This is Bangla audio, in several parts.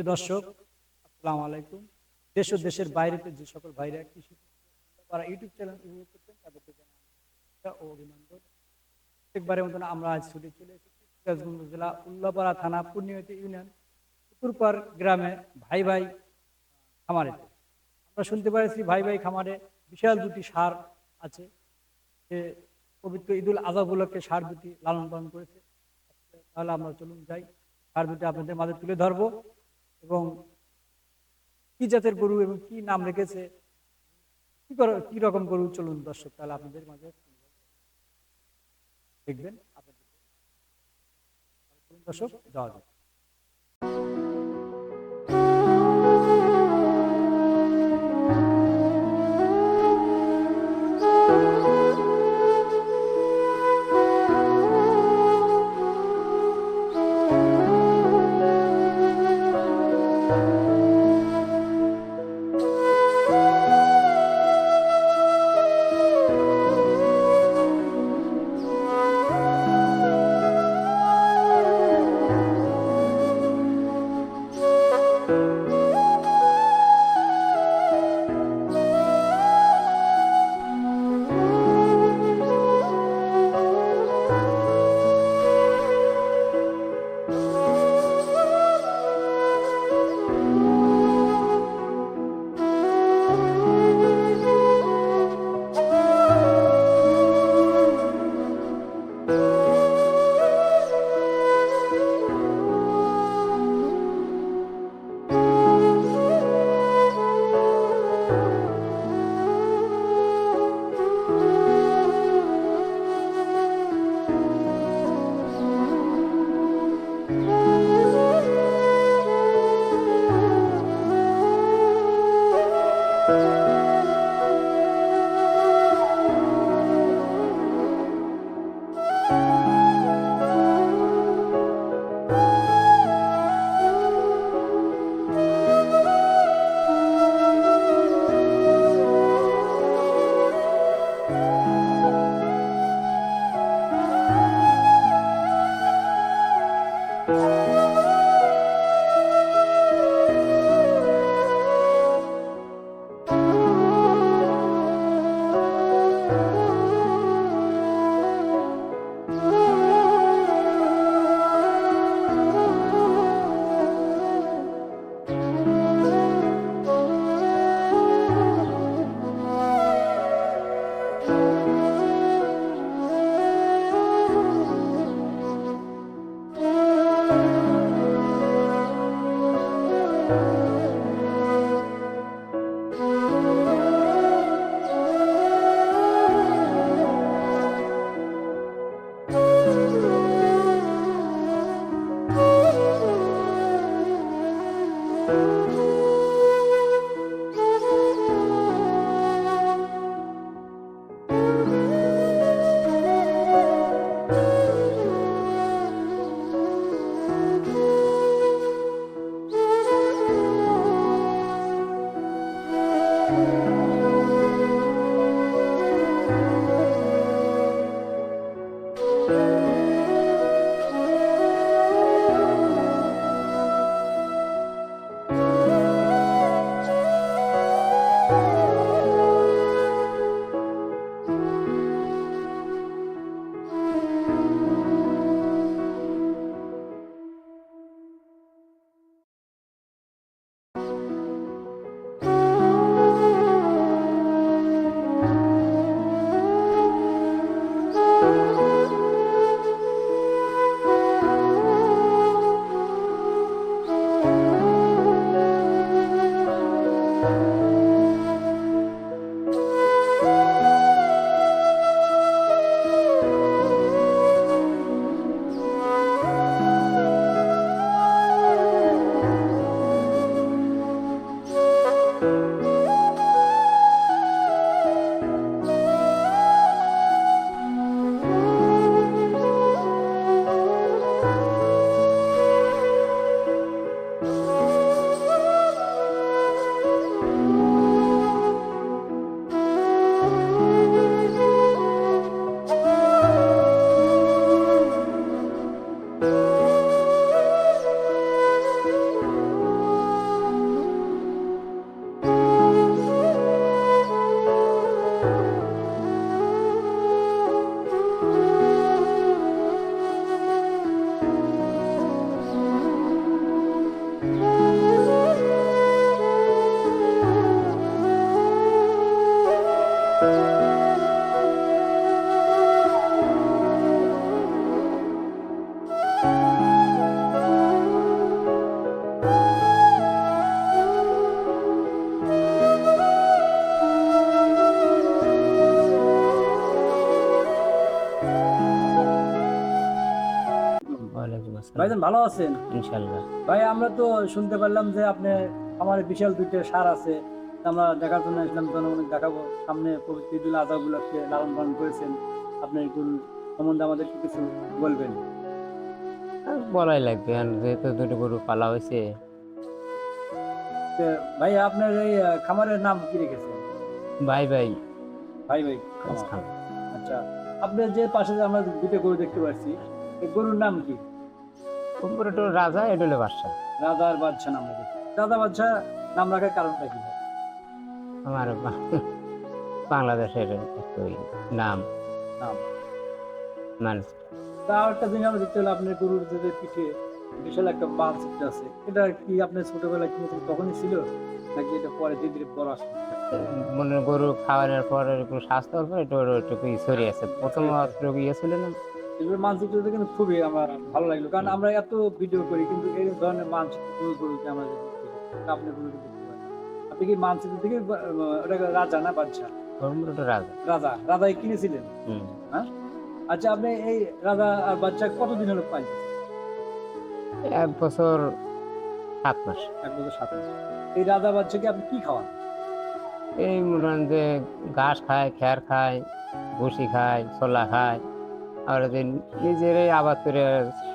প্রিয় দর্শক, আসসালামু আলাইকুম। দেশ ও দেশের বাইরেতে যে সকল ভাইরা কৃষি তারা ইউটিউব চ্যানেল উপভোগ করছেন, তাদেরকে ও অভিনন্দন। প্রত্যেকবারের মতন আমরা আজ ছুটে চলে এসেছি সিরাজগঞ্জ জেলা উল্লাপাড়া থানা পূর্ণিয়তি ইউনিয়ন পুকুরপাড় গ্রামে ভাই ভাই খামারে। আমরা শুনতে পারছি ভাই ভাই খামারে বিশাল দুটি সার আছে। যে পবিত্র ঈদুল আজহা উপলক্ষে সার দুটি লালন পালন করেছে। তাহলে আমরা চলুন যাই, সার দুটি আপনাদের মাঝে তুলে ধরবো। এবং কি জাতের গরু এবং কি নাম রেখেছে? কি করে, কি রকম গরু? চলুন দর্শক, তাহলে আপনাদের মাঝে দেখবেন দর্শক, যাওয়া যাক। ভাইজান ভালো আছেন? ইনশাল্লাহ। ভাই আমরা তো শুনতে পারলাম যে আপনি আমার বিশাল দুইটা সার আছে। আমরা দেখার জন্য আসলাম জনগণকে দেখাবো। সামনে পবিত্র ঈদুল আজহাগুলোকে লালন পালন করেছেন। আপনি এগুলো সম্বন্ধে আমাদেরকে কিছু বলবেন। বলাই লাগবে যেহেতু দুটো গরু পালা হয়েছে। ভাই আপনার এই খামারের নাম কি রেখেছেন? ভাই ভাই। ভাই ভাই আচ্ছা। আপনার যে পাশে যে আমরা দুটো গরু দেখতে পাচ্ছি এই গরুর নাম কি? উপরে একটু রাজা এটা হলো বাদশা রাজা আর বাদশাহ নাম রেখেছে রাজা বাদশাহ নাম রাখার কারণটা কি? আমার বাংলাদেশের নাম। নাম। মানুষ তা আর একটা জিনিস আমরা দেখতে পেলাম আপনার গরুর যে পিঠে বিশাল একটা মানচিত্র আছে। এটা কি আপনার ছোটবেলায় কিনেছেন তখনই ছিল? নাকি এটা পরে ধীরে ধীরে বড় আসলো? মনে গরু খাওয়ানোর পর একটু স্বাস্থ্য অল্প একটু একটু ছড়িয়ে আছে। প্রথম একটু ইয়ে ছিল না? এগুলো মানচিত্রটা কিন্তু খুবই আমার ভালো লাগল। কারণ আমরা এত ভিডিও করি কিন্তু এই ধরনের মানচিত্র কোনো আমরা। আপনি দেখতে আপনি কি মানচিত্র থেকে বা- ওটা রাজা না বাদশাহ রাজা। রাজা রাজাই কিনেছিলেন? হুম। আচ্ছা আপনি এই রাজা আর বাচ্চা কতদিন হলো পাই এক বছর সাত মাস। এক বছর সাত মাস। এই রাজা বাচ্চাকে আপনি কি খাওয়ান? এই মনে যে ঘাস খায় খ্যার খায় ভুসি খায় ছোলা খায়। আর যে নিজেরাই আবাদ করে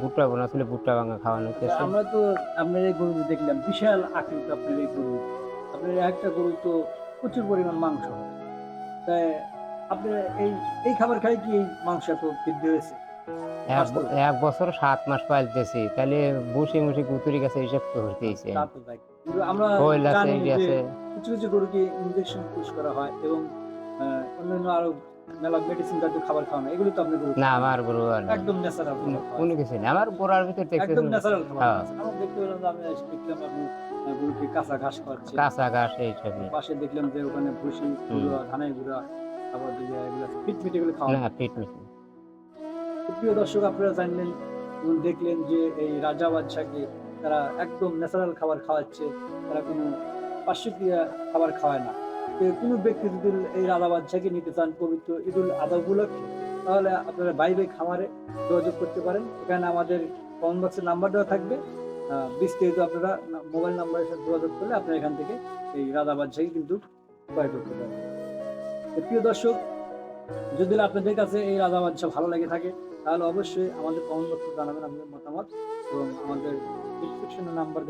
ভুট্টা বানাচ্ছিল ভুট্টা ভাঙা খাওয়ানো হচ্ছে আমরা তো আপনার এই গরু দেখলাম বিশাল আকৃতি আপনার এই গরু। আপনার একটা গরু তো প্রচুর পরিমাণ মাংস। তাই আপনার এই এই খাবার খাই কি এই মাংস এত বৃদ্ধি হয়েছে? এক বছর সাত মাস পালতেছি তাহলে বসে মুসে গুতুরি কাছে হিসাব। কিন্তু আমরা কিছু কিছু গরুকে ইনজেকশন পুশ করা হয় এবং অন্যান্য আরও মেলা মেডিসিন জাতীয় খাবার খাওয়ানো এগুলো তো আপনি না আমার গরু একদম ন্যাচারাল কোনো কিছু নেই। আমার গোড়ার ভিতর একদম ন্যাচারাল খাবার। হ্যাঁ। দেখতে পেলাম আমি দেখলাম আপনি গরুকে কাঁচা ঘাস খাওয়াচ্ছে। কাঁচা ঘাস এইসবই পাশে দেখলাম যে ওখানে ভুসি গুঁড়া ধানের গুঁড়া আবার দিয়ে এগুলো পিট পিট এগুলো খাওয়া না পিট প্রিয় দর্শক আপনারা জানলেন দেখলেন যে এই রাজা বাদশাকে তারা একদম ন্যাচারাল খাবার খাওয়াচ্ছে। তারা কোনো পার্শ্বক্রিয়া খাবার খাওয়ায় না। কোনো ব্যক্তি যদি এই রাজা বাদশাকে নিতে চান, পবিত্র ঈদুল আজহা উপলক্ষে, তাহলে আপনারা বাই খামারে যোগাযোগ করতে পারেন। এখানে আমাদের কমেন্ট বক্সের নাম্বার দেওয়া থাকবে। বিস্তারিত আপনারা মোবাইল নাম্বারের সাথে যোগাযোগ করলে আপনারা এখান থেকে এই রাজা বাদশাহী কিন্তু ক্রয় করতে পারেন প্রিয় দর্শক, যদি আপনাদের কাছে এই রাজা বাদশাহ ভালো লেগে থাকে, তাহলে অবশ্যই আমাদের কমেন্ট বক্সে জানাবেন আপনাদের মতামত এবং আমাদের ডিসক্রিপশনে নাম্বার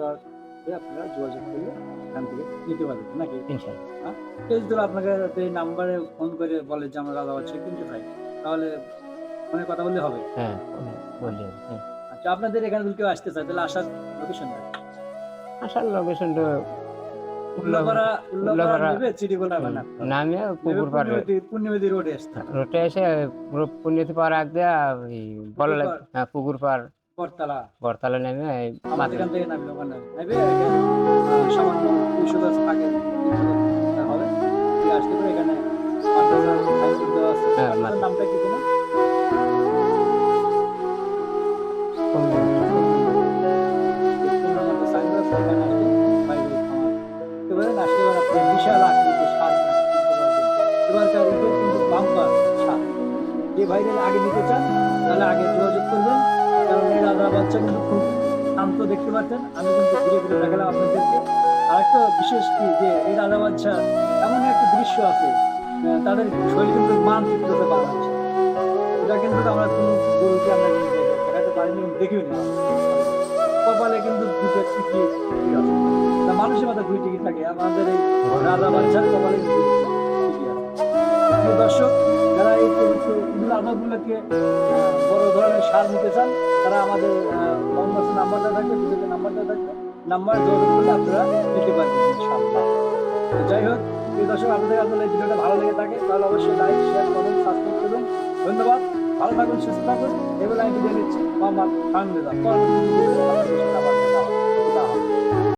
দেওয়ার আপনারা যোগাযোগ করলে এখান থেকে নিতে পারবেন নাকি? ইনশাল্লাহ কেউ যদি আপনাকে এই নাম্বারে ফোন করে বলে যে আমরা রাজা বাদশাহ কিনতে চাই তাহলে ফোনে কথা বললে হবে? হ্যাঁ হ্যাঁ। আচ্ছা আপনাদের এখানে যদি কেউ আসতে চায় তাহলে আসার লোকেশন আসার লোকেশনটা নামে পুকুর পাড়ে পূর্ণিমাদি রোডে আসতে। হবে। এসে পুরো পুণ্যতি পার আগ দিয়ে বলা লাগে হ্যাঁ পুকুর পার বটতলা। বরতলা নেমে এই আমাদের মাঝে এখান থেকে নামলে ওখানে সামান্য দশ আগে হবে। আসতে পারে এখানে হ্যাঁ। নামটা কি কোনো বিশাল আকৃতির সার এবারকার ঈদের কিন্তু বাম্পার সার। যে ভাইরা আগে নিতে চান তাহলে আগে যোগাযোগ করবেন। কারণ রাজা বাচ্চা কিন্তু খুব শান্ত দেখতে পাচ্ছেন। আমি কিন্তু ঘুরে ঘুরে আপনাদেরকে। আর বিশেষ কি, যে এই রাজা বাচ্চা এমন একটা দৃশ্য আছে তাদের শরীর কিন্তু মানচিত্রতে যাচ্ছে এটা কিন্তু আমরা কোনো আমরা দেখাতে কপালে কিন্তু দুটো মানুষের মাথায় দুই টিকি থাকে, আমাদের এই রাজা বাচ্চার কপালে প্রিয় দর্শক, যারা এই আজহাগুলোকে বড় ধরনের সার নিতে চান, তারা আমাদের কমেন্ট নাম্বারটা থাকবে, ভিডিওতে নাম্বারটা থাকবে। নাম্বার যোগাযোগ করলে আপনারা নিতে পারবেন যাই হোক, প্রিয় দর্শক, আপনাদের আপনাদের ভিডিওটা ভালো লেগে থাকে, তাহলে অবশ্যই লাইক শেয়ার কমেন্ট সাবস্ক্রাইব করবেন। ধন্যবাদ, ভালো থাকুন, সুস্থ থাকুন। এবার আমি বিদায় নিচ্ছি, মোহাম্মদ খান রেজা